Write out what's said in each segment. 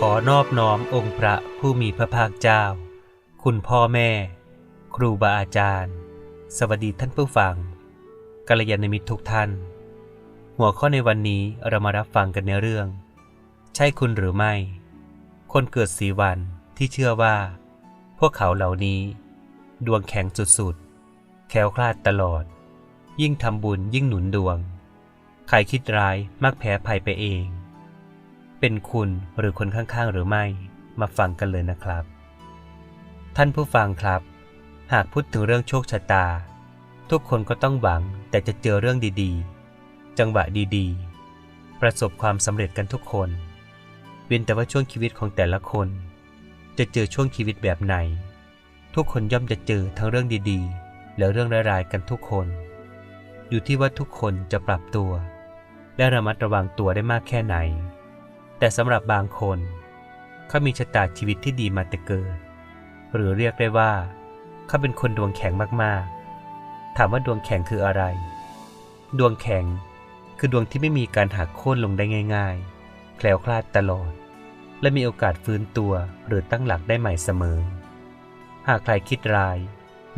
ขอนอบน้อมองค์พระผู้มีพระภาคเจ้า คุณพ่อแม่ ครูบาอาจารย์ สวัสดีท่านผู้ฟังกัลยาณมิตรทุกท่าน หัวข้อในวันนี้เรามารับฟังกันในเรื่อง ใช่คุณหรือไม่ คนเกิดสีวันที่เชื่อว่า พวกเขาเหล่านี้ ดวงแข็งสุดๆแคล้วคลาดตลอด ยิ่งทำบุญยิ่งหนุนดวง ใครคิดร้ายมักแพ้ภัยไปเอง เป็นคุณหรือคนข้างๆ หรือไม่ มาฟังกันเลยนะครับ ท่านผู้ฟังครับ หากพูดถึงเรื่องโชคชะตา ทุกคนก็ต้องหวังแต่จะเจอเรื่องดีๆ จังหวะดีๆ ประสบความสำเร็จกันทุกคน เว้นแต่ว่าช่วงชีวิตของแต่ละคน จะเจอช่วงชีวิตแบบไหน ทุกคนย่อมจะเจอทั้งเรื่องดีๆ และเรื่องร้ายๆกันทุกคน อยู่ที่ว่าทุกคนจะปรับตัว และระมัดระวังตัวได้มากแค่ไหน แต่สำหรับบางคน เขามีชะตาชีวิตที่ดีมาแต่เกิด หรือเรียกได้ว่า เขาเป็นคนดวงแข็งมากๆ ถามว่าดวงแข็งคืออะไร ดวงแข็งคือดวงที่ไม่มีการหักโค่นลงได้ง่าย ๆ แคล้วคลาดตลอด และมีโอกาสฟื้นตัวหรือตั้งหลักได้ใหม่เสมอ หากใครคิดร้าย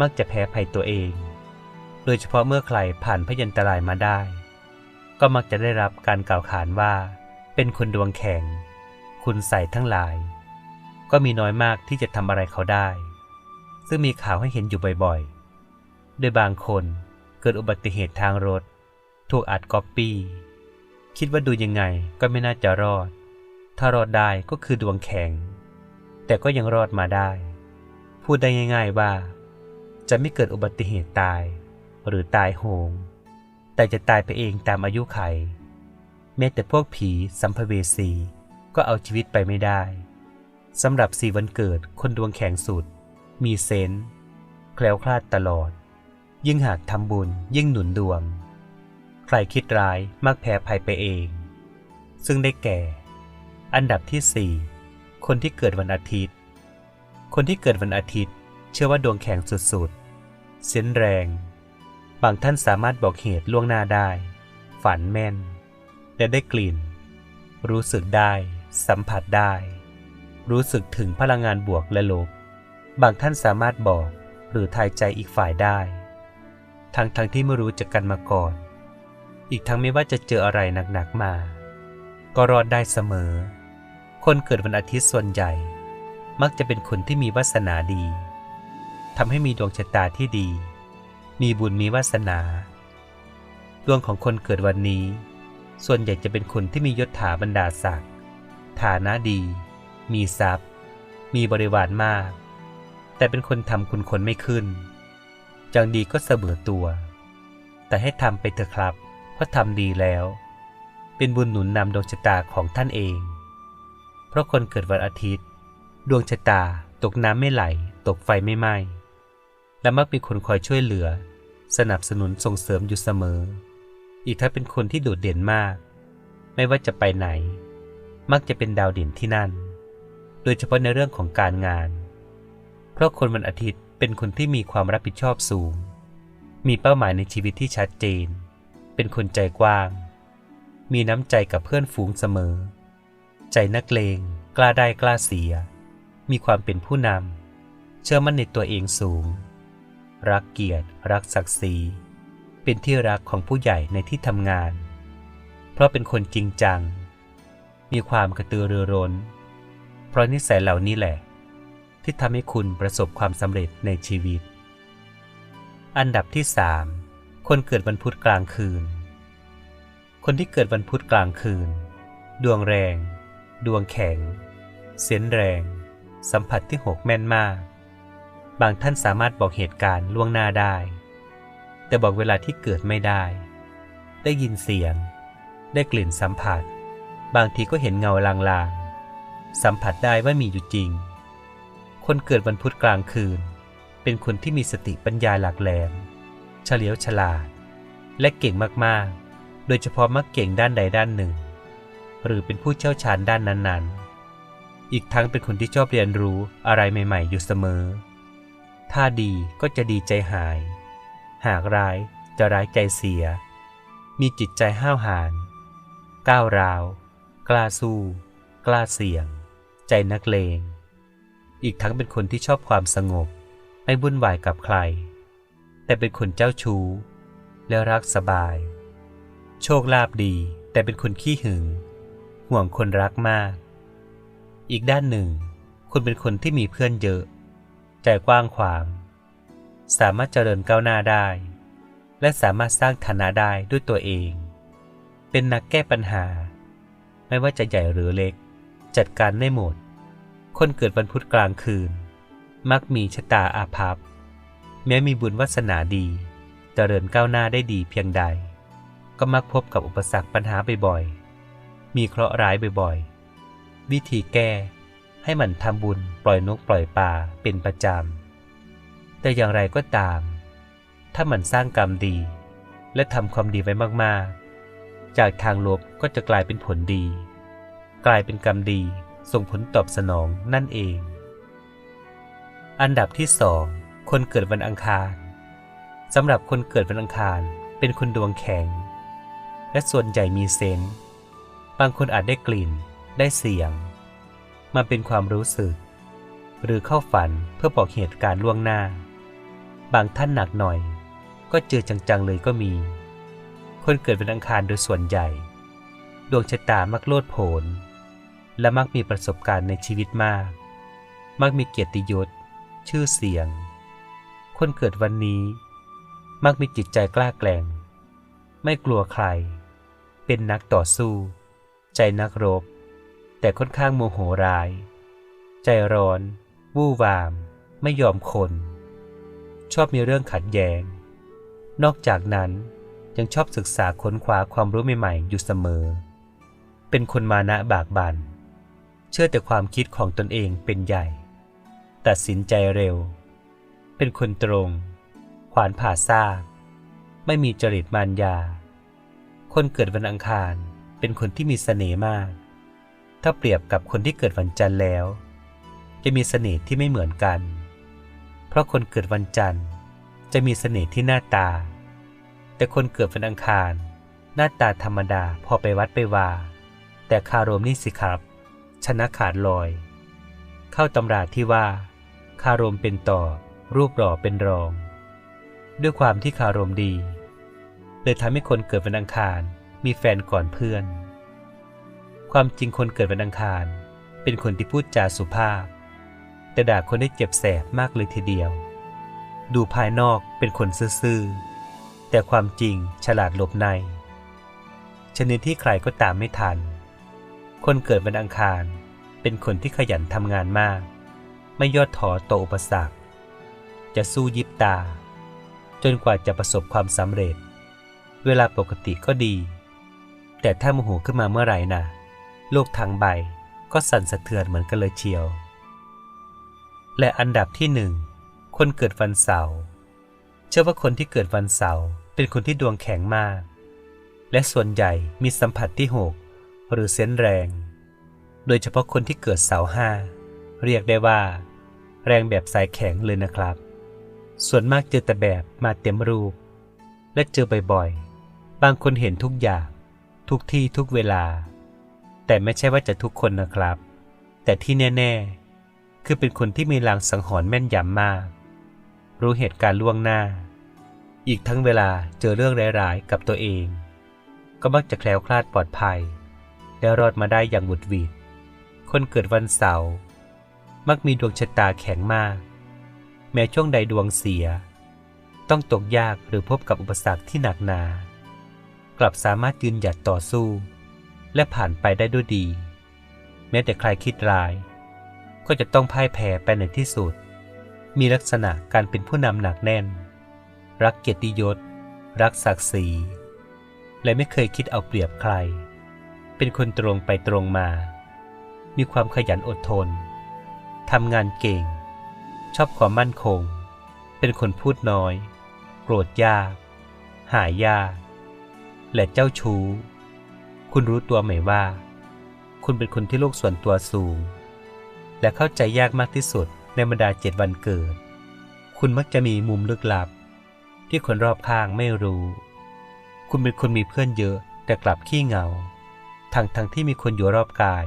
มักจะแพ้ภัยตัวเอง โดยเฉพาะเมื่อใครผ่านพยันตรายมาได้ ก็มักจะได้รับการกล่าวขานว่า เป็นคนดวงแข็ง คุณใส่ทั้งหลาย ก็มีน้อยมากที่จะทำอะไรเขาได้ ซึ่งมีข่าวให้เห็นอยู่บ่อยๆ โดยบางคนเกิดอุบัติเหตุทางรถ ถูกอัดก๊อปปี้ คิดว่าดูยังไงก็ไม่น่าจะรอด ถ้ารอดได้ก็คือดวงแข็ง แต่ก็ยังรอดมาได้ พูดได้ง่าย ๆว่า จะไม่เกิดอุบัติเหตุตาย หรือตายโหง แต่จะตายไปเองตามอายุไข แม้แต่พวกผีสัมภเวสีก็เอาชีวิตไปไม่ได้สำหรับสี่วันเกิดคนดวงแข็งสุด มีเซนส์แคล้วคลาดตลอด ยิ่งหากทำบุญยิ่งหนุนดวง ใครคิดร้ายมักแพ้ภัยไปเอง ซึ่งได้แก่ อันดับที่สี่คนที่เกิดวันอาทิตย์ คนที่เกิดวันอาทิตย์ เชื่อว่าดวงแข็งสุดๆ เส้นแรง บางท่านสามารถบอกเหตุล่วงหน้าได้ ฝันแม่น และได้กลิ่น รู้สึกได้ สัมผัสได้ รู้สึกถึงพลังงานบวกและลบ บางท่านสามารถบอกหรือทายใจอีกฝ่ายได้ ทั้งทั้งที่ไม่รู้จักกันมาก่อน อีกทั้งไม่ว่าจะเจออะไรหนักๆมา ก็รอดได้เสมอ คนเกิดวันอาทิตย์ส่วนใหญ่ มักจะเป็นคนที่มีวาสนาดีทำให้มีดวงชะตาที่ดี มีบุญมีวาสนา ดวงของคนเกิดวันนี้ ส่วนใหญ่จะเป็นคนที่มียศถาบรรดาศักดิ์ฐานะดี มีทรัพย์ มีบริวารมาก แต่เป็นคนทำคุณคนไม่ขึ้น จังดีก็เสมอตัว แต่ให้ทำไปเถอะครับ เพราะทำดีแล้ว เป็นบุญหนุนนำดวงชะตาของท่านเอง เพราะคนเกิดวันอาทิตย์ ดวงชะตาตกน้ำไม่ไหล ตกไฟไม่ไหม้และมักมีคนคอยช่วยเหลือ สนับสนุนส่งเสริมอยู่เสมอ อีกถ้าเป็นคนที่โดดเด่นมาก ไม่ว่าจะไปไหน มักจะเป็นดาวเด่นที่นั่น โดยเฉพาะในเรื่องของการงาน เพราะคนวันอาทิตย์เป็นคนที่มีความรับผิดชอบสูง มีเป้าหมายในชีวิตที่ชัดเจน เป็นคนใจกว้าง มีน้ำใจกับเพื่อนฝูงเสมอ ใจนักเลง กล้าได้กล้าเสีย มีความเป็นผู้นำ เชื่อมั่นในตัวเองสูง รักเกียรติ รักศักดิ์ศรี เป็นที่รักของผู้ใหญ่ในที่ทำงาน เพราะเป็นคนจริงจัง มีความกระตือรือร้น เพราะนิสัยเหล่านี้แหละ ที่ทำให้คุณประสบความสำเร็จในชีวิต อันดับที่3คนเกิดวันพุธกลางคืน คนที่เกิดวันพุธกลางคืน ดวงแรง ดวงแข็ง เสียนแรง สัมผัสที่หกแม่นมาก บางท่านสามารถบอกเหตุการณ์ล่วงหน้าได้ แต่บอกเวลาที่เกิดไม่ได้ ได้ยินเสียง ได้กลิ่นสัมผัส บางทีก็เห็นเงาลางๆ สัมผัสได้ว่ามีอยู่จริง คนเกิดวันพุธกลางคืน เป็นคนที่มีสติปัญญาหลักแหลม เฉลียวฉลาด และเก่งมากๆ โดยเฉพาะมักเก่งด้านใดด้านหนึ่ง หรือเป็นผู้เชี่ยวชาญด้านนั้นๆอีกทั้งเป็นคนที่ชอบเรียนรู้อะไรใหม่ ๆ อยู่เสมอ ถ้าดีก็จะดีใจหาย หากร้ายจะร้ายใจเสีย มีจิตใจห้าวหาญก้าวร้าว กล้าสู้ กล้าเสี่ยง ใจนักเลง อีกทั้งเป็นคนที่ชอบความสงบ ไม่วุ่นวายกับใคร แต่เป็นคนเจ้าชู้ และรักสบาย โชคลาภดีแต่เป็นคนขี้หึง ห่วงคนรักมาก อีกด้านหนึ่ง คุณเป็นคนที่มีเพื่อนเยอะ ใจกว้างขวาง สามารถเจริญก้าวหน้าได้ และสามารถสร้างฐานะได้ด้วยตัวเอง เป็นนักแก้ปัญหา ไม่ว่าจะใหญ่หรือเล็ก จัดการได้หมด คนเกิดวันพุธกลางคืน มักมีชะตาอาภัพ แม้มีบุญวาสนาดี เจริญก้าวหน้าได้ดีเพียงใด ก็มักพบกับอุปสรรคปัญหาบ่อยๆ มีเคราะห์ร้ายบ่อยๆ วิธีแก้ให้มันทำบุญปล่อยนกปล่อยปลาเป็นประจำ แต่อย่างไรก็ตาม ถ้ามันสร้างกรรมดี และทำความดีไว้มากๆ จากทางลบก็จะกลายเป็นผลดี กลายเป็นกรรมดีส่งผลตอบสนองนั่นเอง อันดับที่สองคนเกิดวันอังคารสำหรับคนเกิดวันอังคารเป็นคนดวงแข็ง และส่วนใหญ่มีเซนส์บางคนอาจได้กลิ่น ได้เสียง มาเป็นความรู้สึก หรือเข้าฝันเพื่อบอกเหตุการณ์ล่วงหน้า บางท่านหนักหน่อย ก็เจอจังๆเลยก็มี คนเกิดวันอังคารโดยส่วนใหญ่ ดวงชะตามักโลดโผน และมักมีประสบการณ์ในชีวิตมาก มักมีเกียรติยศ ชื่อเสียง คนเกิดวันนี้ มักมีจิตใจกล้าแกร่ง ไม่กลัวใคร เป็นนักต่อสู้ ใจนักรบ แต่ค่อนข้างโมโหร้าย ใจร้อน วู่วาม ไม่ยอมคน ชอบมีเรื่องขัดแย้ง นอกจากนั้นยังชอบศึกษาค้นคว้าความรู้ใหม่ๆอยู่เสมอ เป็นคนมานะบากบัน่น เชื่อแต่ความคิดของตนเองเป็นใหญ่ ตัดสินใจเร็ว เป็นคนตรง ขวานผ่าซากไม่มีจริตมารยา คนเกิดวันอังคารเป็นคนที่มีเสน่ห์มาก ถ้าเปรียบกับคนที่เกิดวันจันทร์แล้ว จะมีเสน่ห์ที่ไม่เหมือนกัน เพราะคนเกิดวันจันทร์ จะมีเสน่ห์ที่หน้าตา แต่คนเกิดวันอังคาร หน้าตาธรรมดาพอไปวัดไปว่าแต่คารมนี่สิครับ ชนะขาดลอย เข้าตำราที่ว่า คารมเป็นต่อ รูปหล่อเป็นรอง ด้วยความที่คารมดี เลยทำให้คนเกิดวันอังคารมีแฟนก่อนเพื่อน ความจริงคนเกิดวันอังคาร เป็นคนที่พูดจาสุภาพ แต่ด่าคนได้เจ็บแสบมากเลยทีเดียว ดูภายนอกเป็นคนซื่อๆ แต่ความจริงฉลาดหลบใน ชนิดที่ใครก็ตามไม่ทัน คนเกิดวันอังคาร เป็นคนที่ขยันทำงานมาก ไม่ยอดถอต่ออุปสรรค จะสู้ยิบตา จนกว่าจะประสบความสำเร็จ เวลาปกติก็ดี แต่ถ้าโมโหขึ้นมาเมื่อไหร่นะโลกทางใบก็สั่นสะเทือนเหมือนกันเลยเชียว และอันดับที่หนึ่งคนเกิดวันเสาร์เชื่อว่าคนที่เกิดวันเสาร์เป็นคนที่ดวงแข็งมาก และส่วนใหญ่มีสัมผัสที่หกหรือเซนแรง โดยเฉพาะคนที่เกิดเสาร์ห้าเรียกได้ว่า แรงแบบสายแข็งเลยนะครับ ส่วนมากเจอแต่แบบมาเต็มรูป และเจอบ่อยๆ บางคนเห็นทุกอย่าง ทุกที่ทุกเวลา แต่ไม่ใช่ว่าจะทุกคนนะครับ แต่ที่แน่ ๆ คือเป็นคนที่มีลางสังหรณ์แม่นยำมาก รู้เหตุการณ์ล่วงหน้า อีกทั้งเวลาเจอเรื่องร้ายๆกับตัวเอง ก็มักจะแคล้วคลาดปลอดภัย และรอดมาได้อย่างบุดหวิดคนเกิดวันเสาร์มักมีดวงชะตาแข็งมาก แม้ช่วงใดดวงเสีย ต้องตกยากหรือพบกับอุปสรรคที่หนักหนา กลับสามารถยืนหยัดต่อสู้ และผ่านไปได้ด้วยดี แม้แต่ใครคิดร้าย ก็จะต้องพ่ายแพ้ไปในที่สุด มีลักษณะการเป็นผู้นำหนักแน่น รักเกียรติยศ รักศักดิ์ศรี และไม่เคยคิดเอาเปรียบใคร เป็นคนตรงไปตรงมา มีความขยันอดทน ทำงานเก่ง ชอบความมั่นคง เป็นคนพูดน้อย โกรธยาก หายยาก และเจ้าชู้ คุณรู้ตัวไหมว่า คุณเป็นคนที่โลกส่วนตัวสูง และเข้าใจยากมากที่สุดในบรรดาเจ็ดวันเกิด คุณมักจะมีมุมลึกลับ ที่คนรอบข้างไม่รู้ คุณเป็นคนมีเพื่อนเยอะแต่กลับขี้เหงา ทั้งทั้งที่มีคนอยู่รอบกาย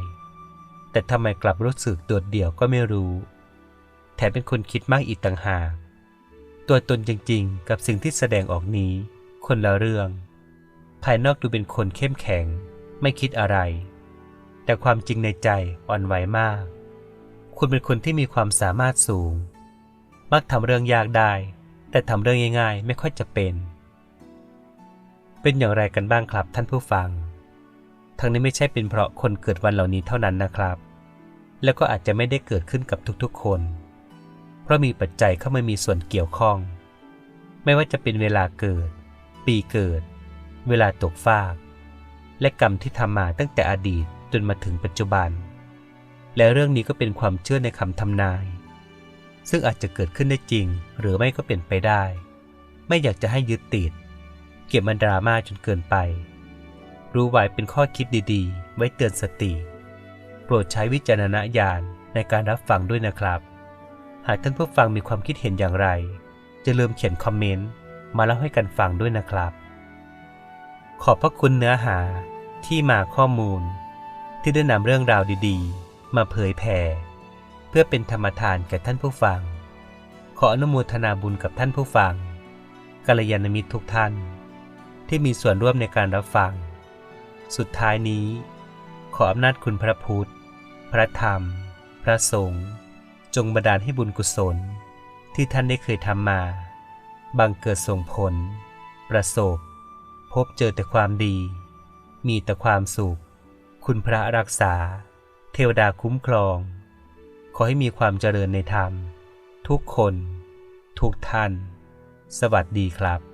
แต่ทำไมกลับรู้สึกโดดเดี่ยวก็ไม่รู้ แถมเป็นคนคิดมากอีกต่างหาก ตัวตนจริงๆ กับสิ่งที่แสดงออกนี้ คนละเรื่อง ภายนอกดูเป็นคนเข้มแข็ง ไม่คิดอะไร แต่ความจริงในใจอ่อนไหวมาก คุณเป็นคนที่มีความสามารถสูง มักทำเรื่องยากได้ แต่ทำเรื่องง่ายๆ ไม่ค่อยจะเป็น เป็นอย่างไรกันบ้างครับท่านผู้ฟัง ทั้งนี้ไม่ใช่เป็นเพราะคนเกิดวันเหล่านี้เท่านั้นนะครับ แล้วก็อาจจะไม่ได้เกิดขึ้นกับทุกๆคน เพราะมีปัจจัยเข้ามามีส่วนเกี่ยวข้อง ไม่ว่าจะเป็นเวลาเกิด ปีเกิด เวลาตกฟาก และกรรมที่ทำมาตั้งแต่อดีตจนมาถึงปัจจุบัน และเรื่องนี้ก็เป็นความเชื่อในคำทำนาย ซึ่งอาจจะเกิดขึ้นได้จริง หรือไม่ก็เป็นไปได้ ไม่อยากจะให้ยึดติด เก็บมันดราม่าจนเกินไป รู้ไว้เป็นข้อคิดดีๆ ไว้เตือนสติ โปรดใช้วิจารณญาณในการรับฟังด้วยนะครับ หากท่านผู้ฟังมีความคิดเห็นอย่างไร จะลืมเขียนคอมเมนต์มาเล่าให้กันฟังด้วยนะครับ ขอบพระคุณเนื้อหาที่มาข้อมูล ที่ได้นำเรื่องราวดี ๆ มาเผยแผ่ เพื่อเป็นธรรมทานแก่ท่านผู้ฟัง ขออนุโมทนาบุญกับท่านผู้ฟังกัลยาณมิตรทุกท่าน ที่มีส่วนร่วมในการรับฟัง สุดท้ายนี้ ขออำนาจคุณพระพุทธ พระธรรม พระสงฆ์จงบันดาลให้บุญกุศล ที่ท่านได้เคยทำมา บังเกิดส่งผล ประสบ พบเจอแต่ความดี มีแต่ความสุข คุณพระรักษา เทวดาคุ้มครอง ขอให้มีความเจริญในธรรม ทุกคน ทุกท่าน สวัสดีครับ